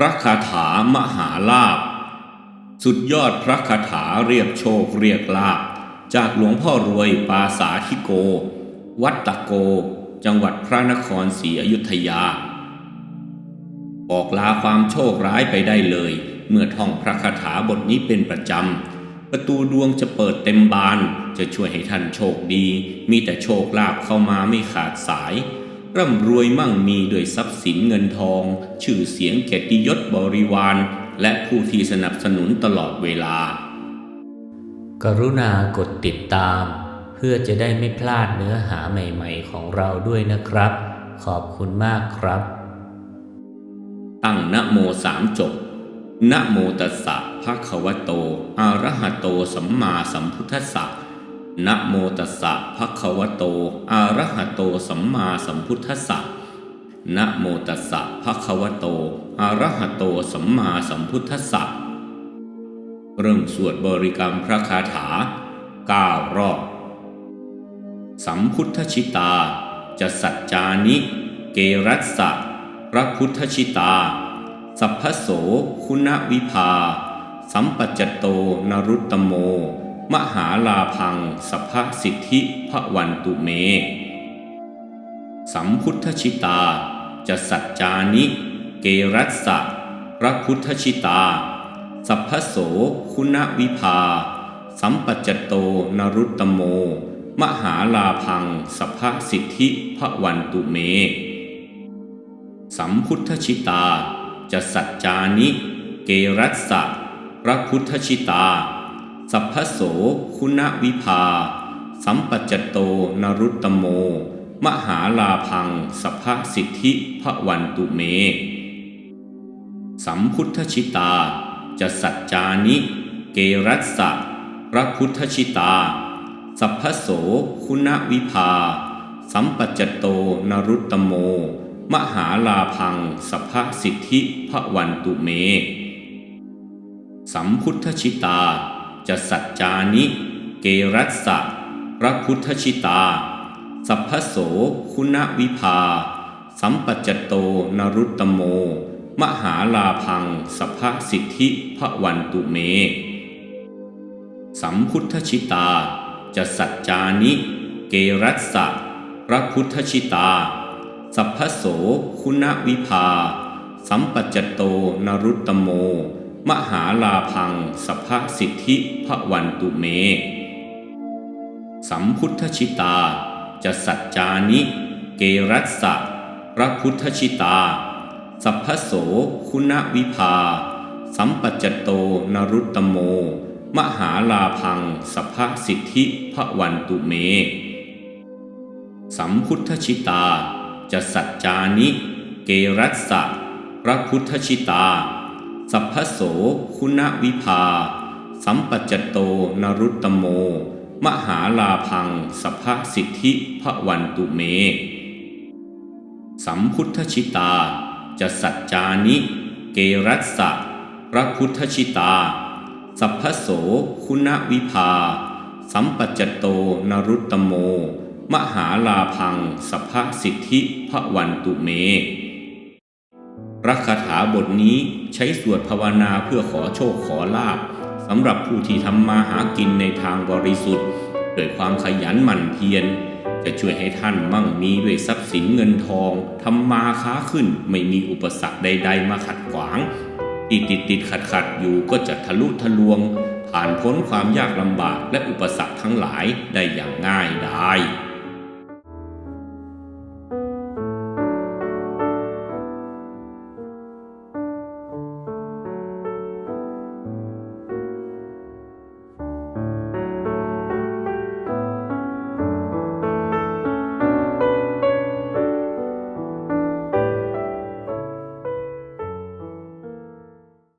พระคาถามหาลาภสุดยอดพระคาถาเรียกโชคเรียกลาภจากหลวงพ่อรวยปาสาธิโก วัดตะโก จังหวัดพระนครศรีอยุธยา บอกลาความโชคร้ายไปได้เลย เมื่อท่องพระคาถาบทนี้เป็นประจำ ประตูดวงจะเปิดเต็มบาน จะช่วยให้ท่านโชคดี มีแต่โชคลาภเข้ามาไม่ขาดสาย ร่ำรวยมั่งมีด้วยทรัพย์สินเงินทอง ชื่อเสียงเกียรติยศบริวาร และผู้ที่สนับสนุนตลอดเวลา กรุณากดติดตาม เพื่อจะได้ไม่พลาดเนื้อหาใหม่ๆของเราด้วยนะครับ ขอบคุณมากครับ ตั้งนะโมสามจบนะโมตัสสะภะคะวะโต อะระหะโตสัมมาสัมพุทธัสสะ นะโมตัสสะภะคะวะโต อะระหะโตสัมมาสัมพุทธัสสะนะโมตัสสะภะคะวะโต อะระหะโตสัมมาสัมพุทธัสสะเริ่มสวดบริกรรมพระคาถาเก้ารอบ สัมพุทธชิตา จะสัจจานิ เกรัสสะพระพุทธชิตา สัพพโสคุณวิภา สัมปัจจโตนรุตตโม มหาลาพังสัพพสิทธิพระวันตุเม สัมพุทธชิตา จะสัจจานิ เกรัสสะพระพุทธชิตา สัพพโสคุณวิภา สัมปัจจโตนรุตตโม มหาลาพังสัพพสิทธิพระวันตุเม สัมพุทธชิตา จะสัจจานิ เกรัสสะพระพุทธชิตา สัพพโส คุณวิภา สัมปัจจโตนรุตตโม มหาลาพัง สัพพสิทธิพระวันตุเม สัมพุทธชิตา จะสัจจานิ เกรัสสะพระพุทธชิตา สัพพโส คุณวิภา สัมปัจจโตนรุตตโม มหาลาพัง สัพพสิทธิพระวันตุเม สัมพุทธชิตา จะสัจจานิ เกรัสสะพระพุทธชิตา สัพพโสคุณวิภา สัมปัจจโตนรุตตโม มหาลาพังสัพพสิทธิพระวันตุเม สัมพุทธชิตาจะสัจจานิ เกรัสสะพระพุทธชิตา สัพพโสคุณวิภา สัมปัจจโตนรุตตโม มหาลาพังสัพพสิทธิพระวันตุเม สัมพุทธชิตา จะสัจจานิ เกรัสสะพระพุทธชิตา สัพพโสคุณวิภา สัมปัจจโตนรุตตโม มหาลาพังสัพพสิทธิพระวันตุเม สัมพุทธชิตา จะสัจจานิ เกรัสสะพระพุทธชิตา สัพพโส คุณวิภา สัมปัจจโตนรุตตโม มหาลาพัง สัพพสิทธิพระวันตุเม สัมพุทธชิตา จะสัจจานิ เกรัสสะพระพุทธชิตา สัพพโส คุณวิภา สัมปัจจโตนรุตตโม มหาลาพัง สัพพสิทธิพระวันตุเม ระคาถาบทนี้ใช้สวดภาวนาเพื่อขอโชคขอลาบสำหรับผู้ที่ทำมาหากินในทางบริสุทธิ์ด้วยความขยันหมั่นเพียร จะช่วยให้ท่านมั่งมีด้วยทรัพย์สินเงินทองทำมาค้าขึ้นไม่มีอุปสรรคใด ๆ มาขัดขวางที่ติดติดขัดขัดๆอยู่ก็จะทะลุทะลวง ผ่านพ้นความยากลำบากและอุปสรรคทั้งหลายได้อย่างง่ายดาย